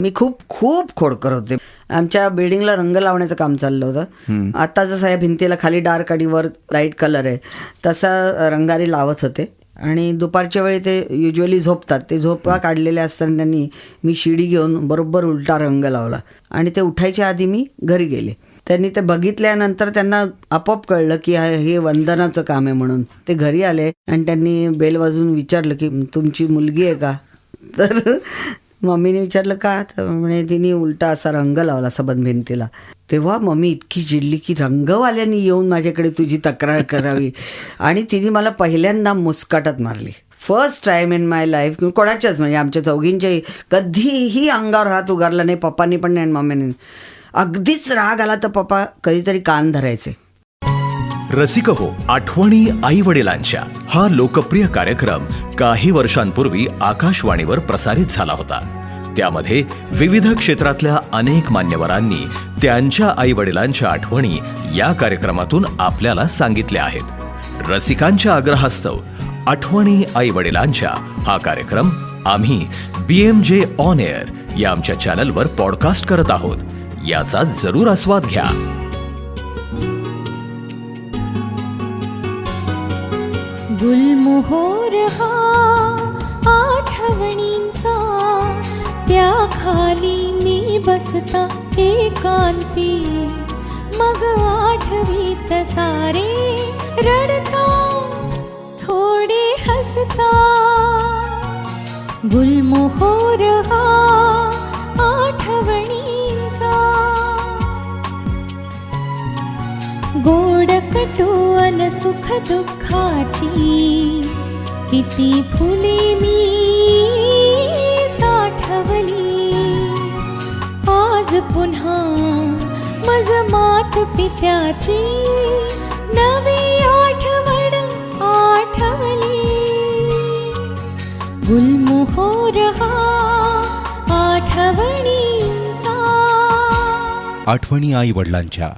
मी खूप खूप खोडकर होते. आमच्या बिल्डिंगला रंग लावण्याचं काम चाललं होतं. आता जसं या भिंतीला खाली डार्क आणि वर लाइट कलर आहे तसा रंगारी लावत होते. आणि दुपारच्या वेळी ते युजली झोपतात. ते झोपा काढलेले असताना त्यांनी मी शिडी घेऊन बरोबर उलटा रंग लावला. आणि ते उठायच्या आधी मी घरी गेले. त्यांनी ते बघितल्यानंतर त्यांना आपोआप कळलं की हा- वंदनाचं काम आहे म्हणून. ते घरी आले आणि त्यांनी बेल वाजवून विचारलं की तुमची मुलगी आहे का? तर मम्मीने विचारलं का? तर म्हणे तिने उलटा असा रंग लावला सबंध भिंतीला. तेव्हा मम्मी इतकी चिडली की रंगवाल्यानी येऊन माझ्याकडे तुझी तक्रार करावी. आणि तिने मला पहिल्यांदा मुस्काटात मारली. First time in my life कोणाच्याच म्हणजे आमच्या चौघींच्याही कधीही अंगावर हात उगारला नाही पप्पांनी पण नाही आणि मम्मीने. अगदीच राग आला तर पप्पा कधीतरी कान धरायचे. रसिक हो आठवणी आई वडिलांच्या. हा लोकप्रिय कार्यक्रम काही वर्षांपूर्वी आकाशवाणीवर प्रसारित झाला होता. त्यामध्ये विविध क्षेत्रातल्या अनेक मान्यवरांनी त्यांच्या आई वडिलांच्या आठवणी या कार्यक्रमातून आपल्याला सांगितल्या आहेत. रसिकांच्या आग्रहास्तव आठवणी आई वडिलांच्या हा कार्यक्रम आम्ही B M J on air या आमच्या चॅनलवर पॉडकास्ट करत आहोत. याचा जरूर आस्वाद घ्या. गुलमोहोर हा आठवणींचा त्या खाली मी बसता एकांती. मग आठवीत सारे रडता थोडे हसता. गुलमोहोर गोड अन सुख दुःखाची किती फुले मी साठवली. आज पुन्हा मज मात पित्याची नवी आठवण आठवली. गुलमोहोर हा आठवणींचा आठवणी आई वडिलांच्या